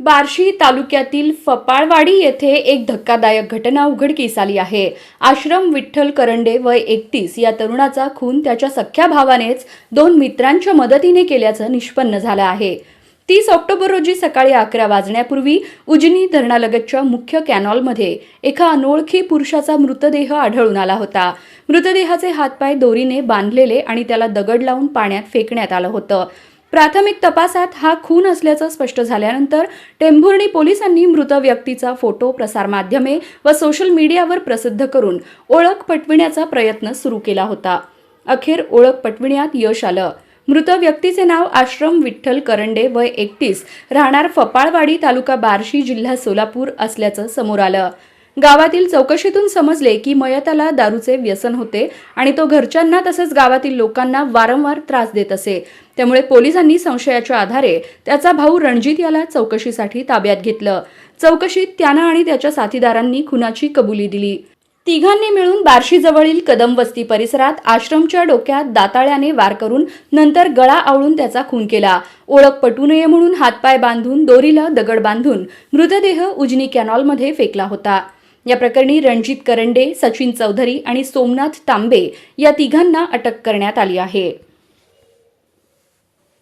बार्शी तालुक्यातील फपाळवाडी येथे एक धक्कादायक घटना उघडकीस आली आहे. आश्रम विठ्ठल करंडे वय एकतीस या तरुणाचा खून त्याच्या सख्ख्या भावानेच दोन मित्रांच्या मदतीने केल्याचं निष्पन्न झालं आहे. तीस ऑक्टोबर रोजी सकाळी अकरा वाजण्यापूर्वी उजनी धरणालगतच्या मुख्य कॅनॉलमध्ये एका अनोळखी पुरुषाचा मृतदेह आढळून आला होता. मृतदेहाचे हातपाय दोरीने बांधलेले आणि त्याला दगड लावून पाण्यात फेकण्यात आलं होतं. प्राथमिक तपासात हा खून असल्याचं स्पष्ट झाल्यानंतर टेंभुर्णी पोलिसांनी मृत व्यक्तीचा फोटो प्रसारमाध्यमे व सोशल मीडियावर प्रसिद्ध करून ओळख पटविण्याचा प्रयत्न सुरू केला होता. अखेर ओळख पटविण्यात यश आलं. मृत व्यक्तीचे नाव आश्रम विठ्ठल करंडे वय एकतीस राहणार फपाळवाडी तालुका बार्शी जिल्हा सोलापूर असल्याचं समोर आलं. गावातील चौकशीतून समजले की मयताला दारूचे व्यसन होते आणि तो घरच्यांना तसंच गावातील लोकांना वारंवार त्रास देत असे. त्यामुळे पोलिसांनी संशयाच्या आधारे त्याचा भाऊ रणजित याला चौकशीसाठी ताब्यात घेतलं. चौकशीत त्यानं आणि त्याच्या साथीदारांनी खुनाची कबुली दिली. तिघांनी मिळून बार्शीजवळील कदम वस्ती परिसरात आश्रमच्या डोक्यात दाताळ्याने वार करून नंतर गळा आवळून त्याचा खून केला. ओळख पटू नये म्हणून हातपाय बांधून दोरीला दगड बांधून मृतदेह उजनी कॅनॉलमध्ये फेकला होता. या प्रकरणी रणजित करंडे सचिन चौधरी आणि सोमनाथ तांबे या तिघांना अटक करण्यात आली आहे.